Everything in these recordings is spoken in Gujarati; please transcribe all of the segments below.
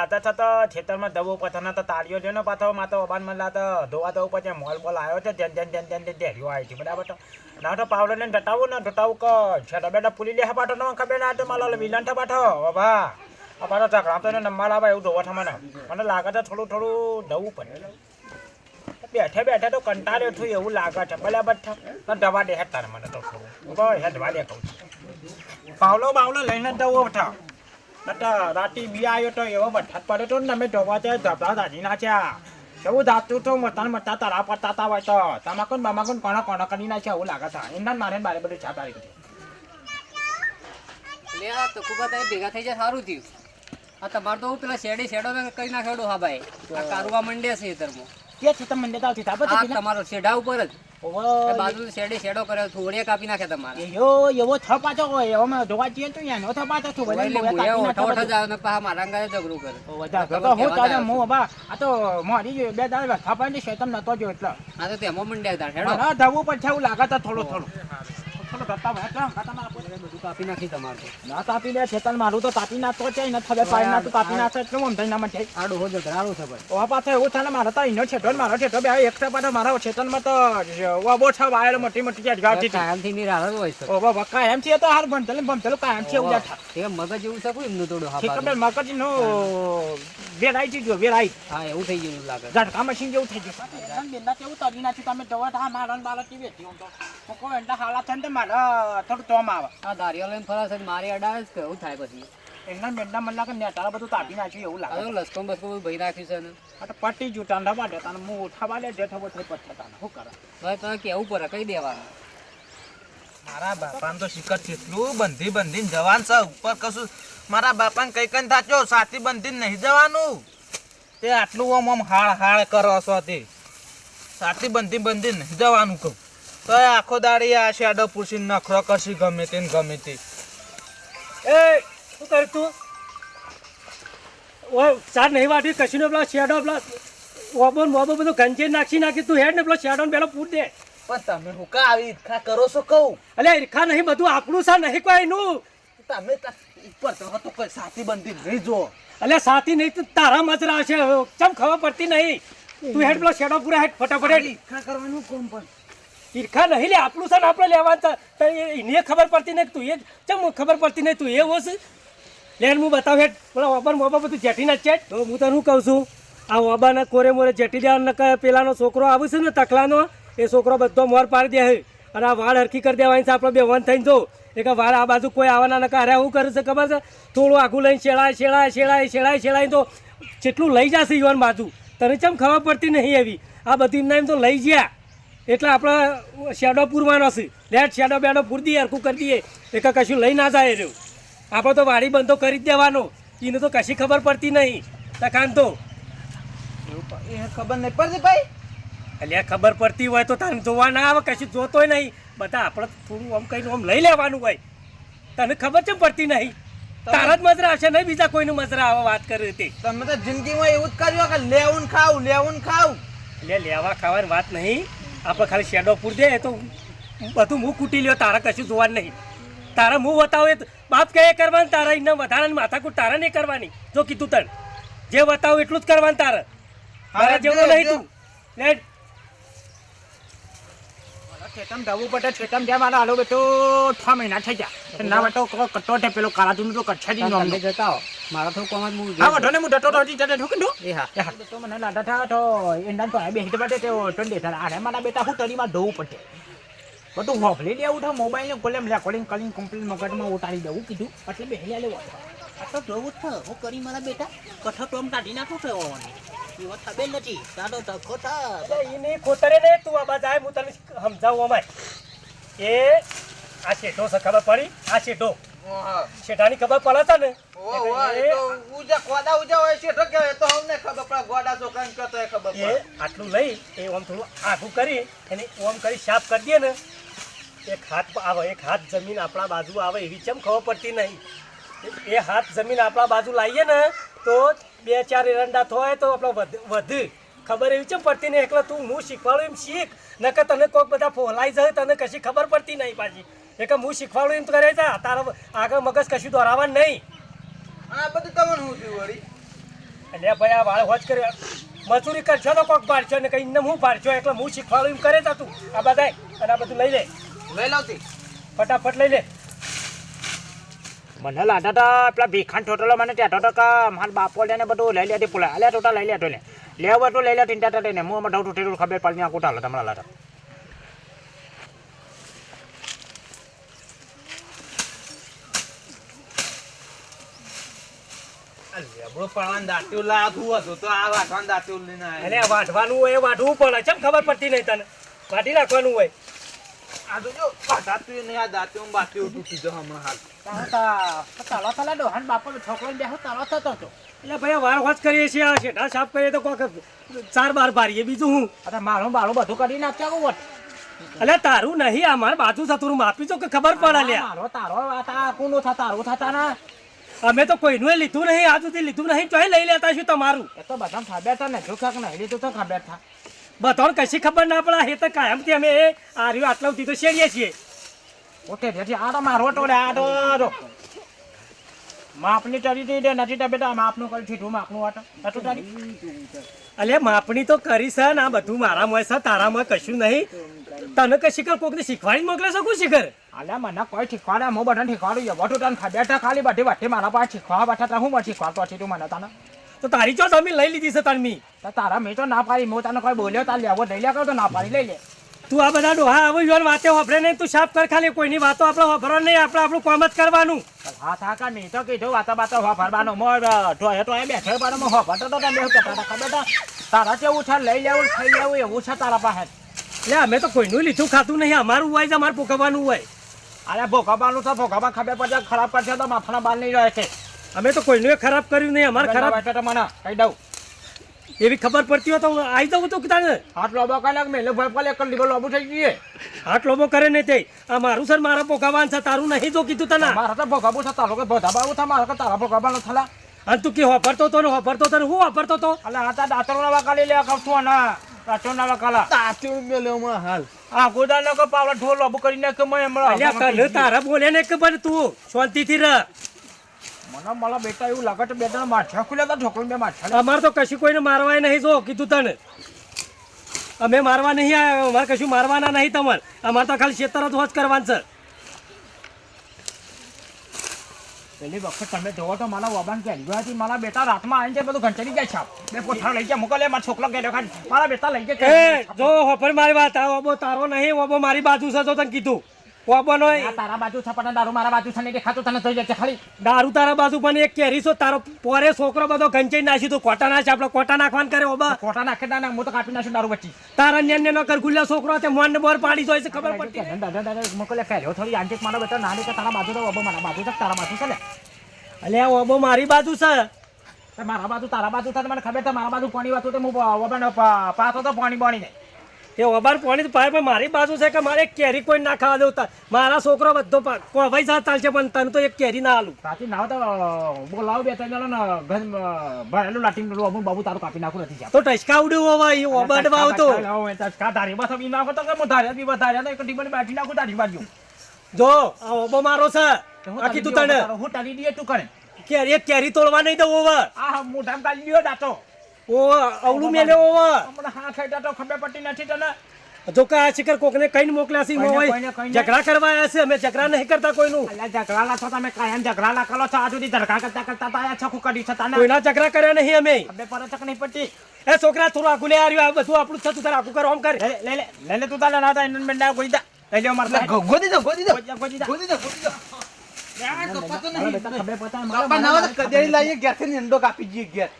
થોડું છે તો ખેતરમાં દવો ના તો તાળીઓ છે ને પાછો માતો અબાન મને લાતા ધોવા દઉં પછી મોલ બોલ આવ્યો છે જેન જેન જેન જેન ધેર્યો આવી છે, બરાબર તો. ના તો પાવડો ને ડટાવું ને ડટાવું ક, છેડા બેટા પુલી લે પાટો ન ખબર ના તો માલા વિલન થા પાઠો બાબા આ પાછો ચકરામ તો નંબર આવે એવું ધોવા થવાના મને. લાગે છે થોડું થોડું દવું પડે. બેઠે બેઠે તો કંટાળ્યો છું, એવું લાગે છે, બરાબર છે. તો દવા દે તારે મને તો થોડું. બસ હે દે કહું છું. પાવલો બાવલો લઈને થા નતા રાતી બી આવ્યો તો એવો બઠાત પડ્યો તો ને તમે જોવા જાય ધબડા દાજી નાખ્યા એવું દાતું તો? મતા ને મતા તારા પર તાતા હોય તો. તમાકુન બમાકુન કોણા કોણા કરી નાખ્યા એવું લાગે છે. એના મારે ને બારે બધું છાપ પાડી દીધી લે આ તો ભેગા થઈ જાય સારું થયું. આ તમારે તો પેલા શેડી શેડો ને કઈ નાખેડો હા ભાઈ. આ કારુવા મંડે છે ખેતરમાં કે છે તમે ને તમારો શેઢા ઉપર જ. બાજુ શેડે શેડો કર્યો થોડીએ કાપી નાખે તમારે. એવો એવો થપાતો હોય એવો મેં જોવા જઈએ તો યાનો થપાતો છું બધા. ઓઠો ઓઠો ને મારા અંગારે ઝઘડું કરે બધા તો હું ચાલે હું બા આ તો મારી જો બે દાળ થપાની શેતમ નતો જો એટલે. આ તો તેમાં મંડ્યા હતા હેડો. મારા ધવું પણ છે એવું લાગે તો થોડું થોડું. થોડું કરતા હોય તો કરતા મારા પોતે. બધું કાપી નાખી તમારે ના તાપી છેતન મારું તો તાપી નાખતો છે ને ખબર પાડી નાખતું તાપી નાખે એટલે હું થઈને હો છે ભાઈ ઓવા પાસે એવું થાય ને મારે તો એનો છેટો મારો છેટો બે એક પાછો મારા છેતનમાં તો વાબો છે વાયર મોટી મોટી ચેટ ગાવતી કાયમથી હોય છે એમ છે તો હાર ભણતેલ ભણતેલ કાયમ છે એવું એ મગજ એવું છે કોઈ એમનું થોડું હા મગજ નો વેરાઈ ગયો વેરાઈ હા એવું થઈ ગયું લાગે ઝટકા મશીન જેવું થઈ ગયું બેનના કેવું તરી નાખ્યું તમે જોવા તો મારા ને બાળક હતી તો હું એના હાલા થાય ને તો મારા થોડું તોમ આવે. આ દારિયો લઈને ફરાશે મારી અડાવે છે એવું થાય પછી. એમના બેનના મને લાગે નેટાળા બધું તાપી નાખ્યું એવું લાગે. લસકો બસકો બધું ભરી નાખ્યું છે ને. આ તો પટ્ટી જુ ટાંડા બાડે તાને હું ઉઠાવા લે જેઠો બધો પટ્ટા તાને. શું કરે? ભાઈ તમે કેવું પડે? કઈ દેવાનું? મારા બાપાને તો શિખર કેટલું બંધી બંધીને જવાન છે. ઉપર કશું મારા બાપાને કઈ કઈ થાચો સાથી બંધીને નહીં જવાનું. તે આટલું આમ આમ હાળ હાળ કરો છો તે. સાથી બંધી બંધી નહીં જવાનું કહું. તો આખો દાડી આ શેડો પૂછીને નખરો કરશી ગમે તે ગમે તે. એ શું કર તું? ઓય સાર નહીં વાટી કશીનો પેલા શેડો પેલા ઓબો મોબો બધું ગંજે નાખી નાખી તું હેડ ને પેલો શેડો ને પેલો પૂર દે. પણ તમે હું કા આવી ઈર્ખા કરો છો કહું? અલે ઈર્ખા નહીં બધું આપણું સા નહીં કોઈ નું તમે ઉપર તો તો કોઈ સાથી બંધી નહીં જો. અલે સાથી નહીં તો તારા મજરા છે ચમ ખબર પડતી નહીં? તું હેડ પેલો શેડો પૂરા હેડ ફટાફટ ઈર્ખા કરવાનું કોમ પણ? ઈરખા નહીં લે, આપણું છે ને આપણે લેવાનું એને ખબર પડતી નહીં તું એ ચમ ખબર પડતી નહીં તું એ હોશ લેન હું બતાવ પેલા ઓબર મોબા બધું જેઠી ના છે. તો હું તને શું કહું છું? આ ઓબાના કોરે મોરે જેઠી દેવા નકર પેલાનો છોકરો આવે છે ને તકલાનો, એ છોકરો બધો મોર પાડી દે અને આ વાળ હરખી કરી દેવાની છે આપણે બે વન થઈને જો. એક વાળ આ બાજુ કોઈ આવવાના નકા અરે શું કરે છે ખબર છે? થોડું આઘું લઈને શેળાય શેળાય શેળાય શેળાય શેળાય તો જેટલું લઈ જશે યુવાન બાજુ. તને ચમ ખબર પડતી નહીં એવી? આ બધી એમના એમ તો લઈ ગયા એટલે આપણે શેડો પૂરવાનો છે. લેટ શેડો બેડો પૂર દઈએ હરખું કરી દઈએ. એક કશું લઈ ના જાય રહ્યું આપણે તો વાડી બંધો કરી જ દેવાનો. એને તો કશી ખબર પડતી નહીં. તકાન તો. એ ખબર નહીં પડતી ભાઈ. એટલે ખબર પડતી હોય તો તને જોવા ના આવે કશું જોતોય નહીં. બધા આપણે થોડું આમ કહીને આમ લઈ લેવાનું હોય. તને ખબર છે પડતી નહીં? તારા જ મજરા હશે નહીં બીજા કોઈનું મજરા આવે વાત કરી હતી. તમે તો જિંદગીમાં એવું જ કર્યું કે લેવું ખાવું લેવું ખાવું. એટલે લેવા ખાવાની વાત નહીં. આપણે ખાલી શેડો પૂર દે તો બધું મું કૂટી લ્યો તારા કશું જોવાનું નહીં. તારા મું બતાવો એ બાપ કહે કરવાનું તારા એના વધારાની માથાકૂટ તારા નહીં કરવાની. જો કીધું તને. જે બતાવો એટલું જ કરવાનું તારે. મારા જેવું નહીં તું. છેતમ જવું પડે છેતમ જ્યાં મારા હાલો બેટો છ મહિના થઈ ગયા. ના બેટો કટો છે પેલો કાળા જૂનું તો કચ્છા જ તમે જતા મારા તો કોમ જ હું વઢો ને હું ડટો ડટી જટે ઠોકી દો એ હા તો મને લાડા થા તો એંડા તો આ બેહી પડે તે તો દેતા આરે મારા બેટા હું તરીમાં ધોવું પડે બધું હોફલી લે ઉઠા મોબાઈલ ને કોલેમ રેકોર્ડિંગ કરીને કમ્પ્લીટ મગજમાં ઉતારી દેવું કીધું. એટલે બેહી લે આ તો જોવું જ હું કરી મારા બેટા? કઠો ટોમ કાઢી નાખો છે ઓને એવો થબે નથી. તારો ધક્કો થા. એની ખોતરે ને તું આ બાજ આય હું તને સમજાવું અમાય એ આ છે ઢો ખબર પડી આ શેઠો. શેઠાની ખબર પડે છે ને ઉજા ગોડા ઉજા હોય છે તો કે તો અમને ખબર પડે ગોડા છોકરાને કહેતો એ ખબર પડે. આટલું લઈ એ ઓમ થોડું આઘું કરી એને ઓમ કરી સાફ કરી દઈએ ને એક હાથ આવે એક હાથ જમીન આપણા બાજુ આવે એવી ચમ ખબર પડતી નહીં. એ- હાથ જમીન આપણા બાજુ લાવીએ ને તો બે ચાર એરંડા થાય તો આપણે વધ ખબર એવી ચમ પડતી નહીં એટલે તું હું શીખવાડું એમ શીખ. નકર તને કોઈક બધા ફોલાઈ જાય તને કશી ખબર પડતી નહીં પાછી. એટલે હું શીખવાડું એમ કરે છે તારા આગળ મગજ કશું દોરાવાનું નહીં. આ બધું તમને હું થયું વળી? એટલે ભાઈ આ વાળ હોજ કર્યો. મજૂરી કરશો તો કોક પાડશો ને કઈ ને હું પાડશો એટલે હું શીખવાડું એમ કરે જ તું. આ બધા અને આ બધું લઈ લે. લઈ લાવતી ફટાફટ લઈ લે. મને લાગતા હતા પેલા ભીખાન ટોટલો મને ત્યાં ટોટલ કા મારા બાપો ને બધું લઈ લેતી પુલા. અલ્યા ટોટા લઈ લેતો લે. લેવું તો લઈ લે ટીંટા ટાટે ને હું આમાં ઢઉ તૂટેલું ખબર પડી આ કુટાલો તમારા લાટા પાડવાનું દાંત્યું હતું તો આ વાટવાનું દાંત્યું લઈને આવ્યો. વાટવાનું હોય વાટવું વાઢવું પડે. ચમ ખબર પડતી નહીં તને? વાટી નાખવાનું હોય. આ તો જો આ દાંત્યું નહીં, આ દાંત્યું બાત્યું તૂટી જશે હમણાં હાલ. તાલો તાલા ડોહાન બાપો છોકરો બેહો તાલો થતો હતો એટલે ભાઈ વાર વાળ કરીએ છીએ આ શેઠા સાફ કરીએ તો કોક ચાર બાર પારીએ બીજું હું? અરે મારું બારું બધું કરી નાખ્યા વટ એટલે તારું નહીં આ મારે બાજુ થતું માપી તો કે ખબર પડે લ્યા મારો તારો આ કોનું થા તારું થતા ના અમે તો કોઈનું લીધું નહીં. આજ સુધી લીધું નહીં. તો લઈ લેતા છું તમારું? એ તો બધા ખાબ્યા હતા ને. જો કાંક નહીં લીધું તો ખાબ્યા હતા બધાને કશી ખબર ના પડે. એ તો કાયમથી અમે એ આર્યું આટલા સુધી તો શેરીએ છીએ. ઓકે જેથી આ તો મારો ટોડે આ તો જો માપની ચડી દઈ દે નથી બેટા માપનું કરી ઠીઠું માપનું વાટો નતું ટરી અલે માપણી તો કરી છે ને. આ બધું મારામાં છે મોય કશું નહીં. તને કે શિખર કોકને શીખવાડી મોકલે છે? કોઈ શિખર? અલે મને કોઈ શીખવાડે હું બધા શીખવાડું છું. બધું તને બેઠા ખાલી બધી વાટી મારા પાસે શીખવા બેઠા હતા. હું મને શીખવાડતો હતી તું મને તને. તો તારી ચો જમીન લઈ લીધી છે તનમી. તો તારા મેં તો ના પાડી હું તને કોઈ બોલ્યો તાર લેવો લઈ લે તો ના પાડી લઈ લે. તું આ બધા ડોહા આવો યોન વાતે વાપરે નહીં તું સાફ કર ખાલી. કોઈની વાતો આપણે વાપરવા નહીં આપણે આપણું કામ જ કરવાનું. હા થા કા મેં તો કીધું વાતો વાતો વાપરવાનો મોર ઢોય તો એ બેઠો પણ હું વાપરતો તો તને એવું કહેતા હતા ખબર તારા કેવું છે લઈ લેવું ખાઈ લેવું એવું છે તારા પાસે. એટલે અમે તો કોઈનું લીધું ખાતું નહીં. અમારું હોય છે અમારે ભોગવવાનું હોય. અરે ભોગવવાનું તો ભોગવવા ખબર પડશે ખરાબ કરશે તો માથાના બાલ નહીં રહે છે. અમે તો કોઈનું ખરાબ કર્યું નહીં અમારે ખરાબ તો મને કહી દઉં. એવી ખબર પડતી હોય તો આવી દઉં તો તને હાથ લોબો કરે મેલે ભાઈ પલે એક લીધો લોબો થઈ ગઈ હાથ લોબો કરે નહીં તે. આ મારું સર મારા પોકાવાન છે તારું નહીં જો કીધું તને. મારા તો ભોગવવું છે તારો કે ભોધાબાવું છે મારા તારા ભોગવવાનું થલા અને તું કે વાપરતો તો ને વાપરતો તો ને હું વાપરતો તો? અલે આ તા દાતરો ના વાકાલી લે કહું છું ને દાતરો ના વાકાલા દાંત્યું મેલ્યો હમણાં હાલ. આ ગોદા નો કે પાવલા ઢોલ લોબો કરીને કે મેં અલ્યા તને હમણાં તારા બોલે ને કે પણ તું શાંતિથી રહ મને મારા બેટા એવું લાગે છે બેટા માછા ખુલ્યા તા ઢોકળ બે માછા અમારે તો કશું કોઈને મારવાય નહીં જો કીધું તને. અમે મારવા નહીં આવ્યા અમારે કશું મારવાના નહીં તમારે. અમારે તો ખાલી ખેતર જ હોજ કરવાનું છે. પેલી વખત તમે જોવો તો મારા વબાન કે હતી મારા બેટા રાતમાં આવીને બધું ઘંટડી જાય છાપ બે પોઠા લઈ જાય મોકલે મારા છોકરો ગયેલો ખાલી. મારા બેટા લઈ જાય ગયા જો હોફર મારી વાત આ ઓબો તારો નહીં ઓબો મારી બાજુ છે તો તને કીધું. ઓબો હોય તારા બાજુ છે પણ દારૂ મારા બાજુ છે ને દેખાતું તને જોઈ જાય ખાલી દારૂ તારા બાજુ પણ એક કેરી છો તારો પોરે છોકરો બધો ગંચાઈ નાખી તું કોટા નાખે આપણે કોટા નાખવાનું કરે ઓબા કોટા નાખે ના હું તો કાપી નાખું દારૂ બચી તારા ન્યાન્ય નો કર ગુલ્લા છોકરો છે મોન બોર પાડી જોઈ છે ખબર પડતી નહીં. દાદા દાદા મોકલે ફેર્યો થોડી આંટીક મારો બેટા નાની કે તારા બાજુ તો ઓબો મારા બાજુ છે તારા બાજુ છે ને. અલ્યા ઓબો મારી બાજુ છે. મારા બાજુ તારા બાજુ થાય મને ખબર છે મારા બાજુ પાણી વાતું તો હું પાતો તો પાણી બની જાય તે ઓબાર પોણી તો પાય પણ મારી બાજુ છે કે મારે કેરી કોઈ ના ખાવા દેવું તાર. મારા છોકરો બધો કોવાઈ જા ચાલશે પણ તને તો એક કેરી ના આલું. સાચી ના તો બોલાવો બે ત્રણ ને ઘર ભરેલું લાટીને અમુક બાબુ તારું કાપી નાખું નથી તો ટચકા ઉડ્યું હોવા એ તો ટચકા ધારી બસ બી નાખો તો કે હું ધાર્યા બી વધાર્યા તો એક ડીબન બાટી નાખું તારી બાજુ. જો આ ઓબો મારો છે. આ કીધું તને. હું તારી દે તું કરે. કેરી કેરી તોડવા નહીં દઉં ઓવર આ મોઢામ કાઢી લ્યો દાતો. ઓ અવળું મેલે ઓવર હમણાં હા ખાઈ તો ખબર પડતી નથી તને? જો કે આ શિખર કોકને કઈને મોકલ્યા છે હોય. ઝઘડા કરવા આવ્યા છે અમે ઝઘડા નહીં કરતા કોઈનું. અલ્યા ઝઘડાલા છો તમે કાયમ ઝઘડાલા કરો છો. આ સુધી ધરકા કરતા કરતા આયા છો કુકડી છો તને. કોઈના ઝઘડા કર્યા નહીં અમે. ખબર પડે છે કે નહીં પડતી? એ છોકરા થોડું આખું લે આવ્યું આ બધું આપણું થતું તારે આખું કરો આમ કર. લે લે લે લે લે તું તારે ના તા ઇન્ડન બેન્ડા કોઈ દા લઈ લે મારતા ગોદી દો ગોદી દો ગોદી દો. ગોદી દો ગોદી દો. આ કપાતો મારા ખબર કપા ના કદેરી તો કદેડી લાવીએ ઘેરથી કાપી જઈએ ઘેર.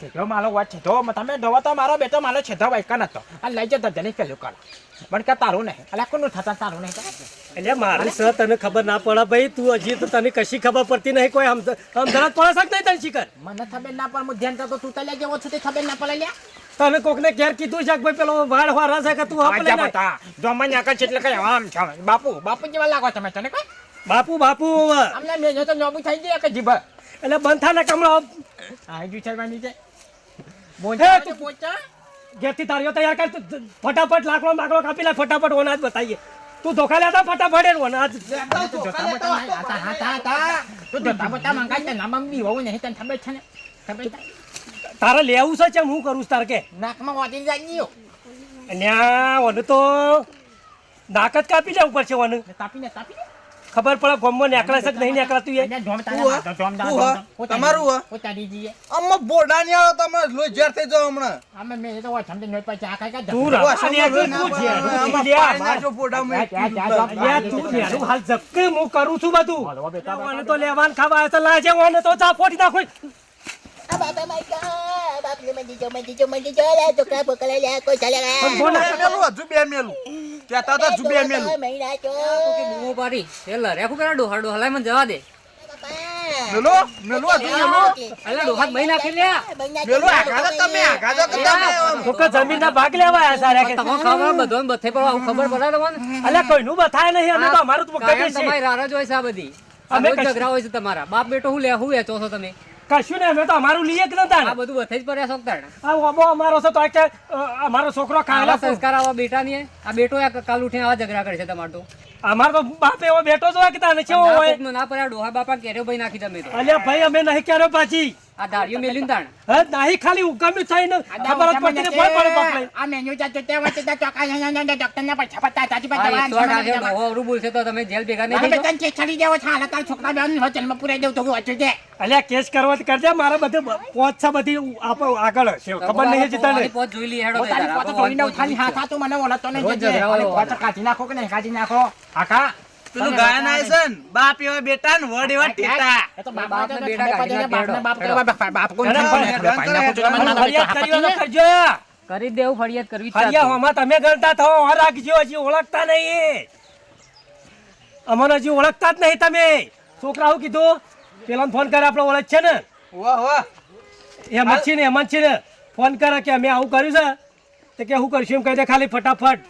છેધો મારો વાત છેધો તમે જોવો તો મારો બેટો મારો છેધો વાયકા નતો. આ લઈ જતો તને કેલું કાળ પણ કે તારું નહીં. એટલે કોનું થતા તારું નહીં? એટલે મારી સર તને ખબર ના પડે ભાઈ તું હજી તો તને કશી ખબર પડતી નહીં. કોઈ ધરત પડે શક નહીં તને શીખર? મને ખબર ના પડે. હું ધ્યાન તો તું તલે જેવો છું તે ખબર ના પડે લ્યા તને કોકને ઘેર કીધું છે કે ભાઈ પેલો વાળ વાળા છે કે તું લઈને બતા. જો મને આકર છે એટલે કઈ આમ છે. બાપુ બાપુ જેવા લાગો તમે તને કઈ? બાપુ બાપુ અમને મેં તો નોબુ થઈ ગયા કે જીભ. એટલે બંધ ને કમળો આ જુ છે વાની છે બોંચા તું- બોંચા ઘેરથી તારીઓ તૈયાર કર ફટાફટ લાકડો બાકડો કાપી લે ફટાફટ ઓનાજ બતાવીએ. તું ધોકા લેતા ફટાફટ એ ઓનાજ લેતા આવો, ચોખા લેતા. આવો. તું જોતા બતા મંગાઈ તે નામ બી હોવું નહીં તને ખબર છે ને? ખબર તારે લેવું છે ચમ હું કરું છું તારે કે? નાકમાં વાટી જાય અને આ વને તો નાક જ કાપી લેવું ઉપર છે ખબર પડે ગમમાં નેકળે છે કે નહીં નેકળાતું એ? તમારું હો? ઉતારી બોડા ની આવો તમે લો ઝેર થઈ જાવ હમણાં. અમે મે તો સમજી નહીં પછી આ કઈ તું તું તું. ઝેરું. આમાં પી લે, ત્યાં, કીધું. ત્યાં, અલ્યા તું ઝેરું હાલ ઝબકે હું કરું છું બધું. મને તો લેવાન ખાવા તો લાજે મને તો ચા ફોડી નાખો. આ બાપા મારી God, બાપને મંજી જો, મંજી જો, મંજી જો, લે, છોકરા બોકડા લે, કોઈ ચાલે હજુ બે મેલું. કહેતા તા હજુ બે મેલું મહિના છો. કે બૂમો પાડી. એ લરે કરા ડોહા? ડોહા મને જવા દે. મેલો મેલો આ મેલો મેલું અલ્યા ડોહા નાખી લે. મેલું આઘા તો તમે આઘા તો તમે આમ. તો કે જમીનના ભાગ લેવા આવ્યા સારા કે તમને ખબર બધોન બથે પર આવું ખબર પડે તમને? કોઈ નું બથાય નહીં અમે તો અમારું તો કદી છે તમારી રારા જોઈ છે આ બધી. અમે ઝઘડા હોય છે તમારા. બાપ બેટો હું લે હું વેચો છો તમે? કશું ને અમે તો અમારું લઈએ જ નતા આ બધું બથે જ પડ્યા છો તાણ. આ ઓબો અમારો છે તો આ કે અમારો છોકરો આવા સંસ્કાર આવા બેટા ની આ બેટો આ કાલ ઉઠીને આવા ઝઘડા કરે છે તમારો તો. અમારો તો બાપ એવો બેઠો જ હોય કે તાને કેવો ના હોય? ના પડ્યા ડોહા બાપા કેરે ભાઈ નાખી તમે તો. અલ્યા ભાઈ અમે નહીં કર્યો પાછી. આ મેલ્યું તાણ હે નાહી ખાલી ઉગામ્યું થઈને ખબર જ પડતી નહીં, કોઈ પડે બાપ આ મેન્યુ ચાલતો તે વચ્ચે તા ચોકા ડોક્ટરના પૈસા પતા તાજી પર દવા તો ડોહો અવરું બોલશે તો તમે જેલ ભેગા નહીં મારે તન કેસ ચડી દેવો છા તાર છોકરા બેન હોટેલમાં પૂરાઈ દઉં તો વાંચ્યું છે અલ્યા કેસ કરવા તો કરજે મારા બધે પહોંચ છે બધી આપ આગળ છે ખબર નહીં જીતા ને પોત જોઈ લી હેડો તારી. પોતે જોઈ ને ખાલી હા તું મને ઓળખતો નહીં રોજ જજે. પોતે કાઢી નાખો કે નહીં કાઢી નાખો? હાકા પેલું ગાયન છે ને બાપ એવા બેટા ને વડ એવા ટેટા. એ તો બાપ બેટા કાઢી નાખે કોણ ના ફરિયાદ આપત્તિ કરજો. કરી દેવું ફરિયાદ કરવી જ ફરિયા ચાલતું. હોમાં તમે ગણતા થો હો રાખજો હજી ઓળખતા નહીં. અમને હજી ઓળખતા જ નહીં તમે. છોકરાઓ કીધું પેલા ફોન કરે આપણે ઓળખ છે ને. વાહ વાહ. છે ને હેમંત છે ને. ફોન કરે કે અમે આવું કર્યું છે. તો કે હું કરશું? એમ કહી દે ખાલી ફટાફટ.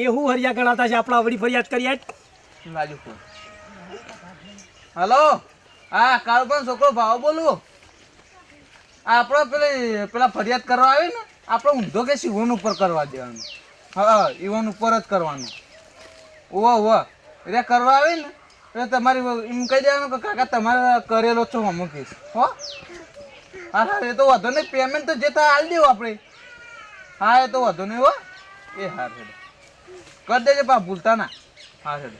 એ હું હરિયા ગણાતા છે આપણે આવડી ફરિયાદ કરીએ લાજો હલો? હા કાળુભાઈ છોકરો ભાવ બોલું આપણે પેલી, પેલા ફરિયાદ કરવા આવે ને આપણે ઊંધો કે શિવન ઉપર કરવા દેવાનું. હા ઈવન ઉપર જ કરવાનું. ઓવા ઓવા એટલે કરવા આવે ને, એટલે તમારી એમ કહી દેવાનું કે કાકા, તમારે કરેલો છો અમુક કેસ. હો? હા હા, એ તો વાંધો નહીં. પેમેન્ટ તો જે થાય હાલ દેવું આપણે હા, એ તો વાંધો નહીં, હો. એ હા હેડો. કરી દેજે, પા, ભૂલતા ના. હા હેડો.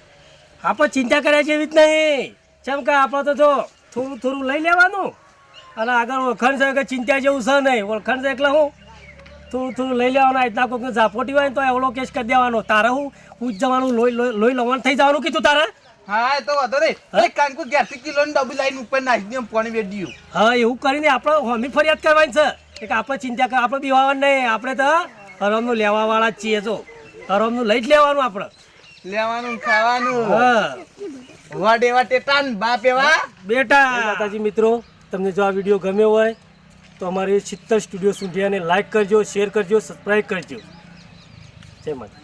પણ ચિંતા કર્યા એવી જ નહીં. ચમ કે આપણે તો જો થોડું થોડું લઈ લેવાનું. અને આગળ ઓળખાણ છે કે ચિંતા જેવું છે નહીં. ઓળખાણ છે એટલે હું થોડું થોડું લઈ લેવાનું. આ રીતના કોઈકને ઝાપોટી હોય ને તો એવડો કેસ કરી દેવાનો. તારે હું પૂછ જવાનું લોહી લોહી લવાનું લવણ થઈ જવાનું કીધું તારે? હા તો વાંધો નહીં. અરે કાંકુ ઘેરથી કિલો ડબલ લાઈન ઉપર નાખી દઉં પાણી વેડ્યું. હા એવું કરીને આપણે હોમી ફરિયાદ કરવાની છે. કે આપણે ચિંતા કર આપણે બીવાનું નહીં. આપણે તો હરમનું લેવા વાળા જ છીએ જો. હરમનું લઈ જ લેવાનું આપણે. લેવાનું ખાવાનું. હા. વડ એવા ટેટા બાપ એવા. બેટા. માતાજી મિત્રો તમને જો આ વીડિયો ગમ્યો હોય તો અમારે ચિત્તર સ્ટુડિયો સુંઢિયાને લાઈક કરજો શેર કરજો સબસ્ક્રાઈબ કરજો. જય માતા